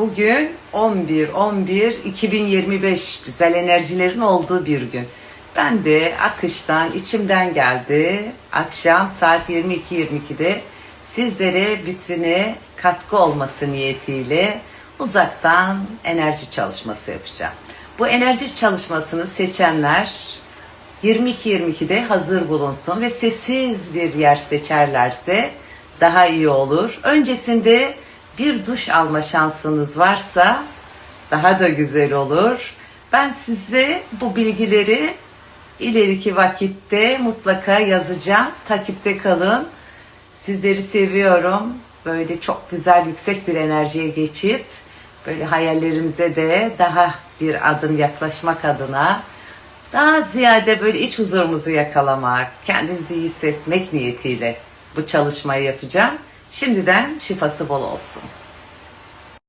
Bugün 11 11 2025 güzel enerjilerin olduğu bir gün. Ben de akıştan içimden geldi. Akşam saat 22.22'de sizlere bütüne katkı olması niyetiyle uzaktan enerji çalışması yapacağım. Bu enerji çalışmasını seçenler 22-22'de hazır bulunsun ve sessiz bir yer seçerlerse daha iyi olur. Öncesinde bir duş alma şansınız varsa daha da güzel olur. Ben size bu bilgileri ileriki vakitte mutlaka yazacağım. Takipte kalın. Sizleri seviyorum. Böyle çok güzel yüksek bir enerjiye geçip böyle hayallerimize de daha bir adım yaklaşmak adına daha ziyade böyle iç huzurumuzu yakalamak, kendimizi iyi hissetmek niyetiyle bu çalışmayı yapacağım. Şimdiden şifası bol olsun.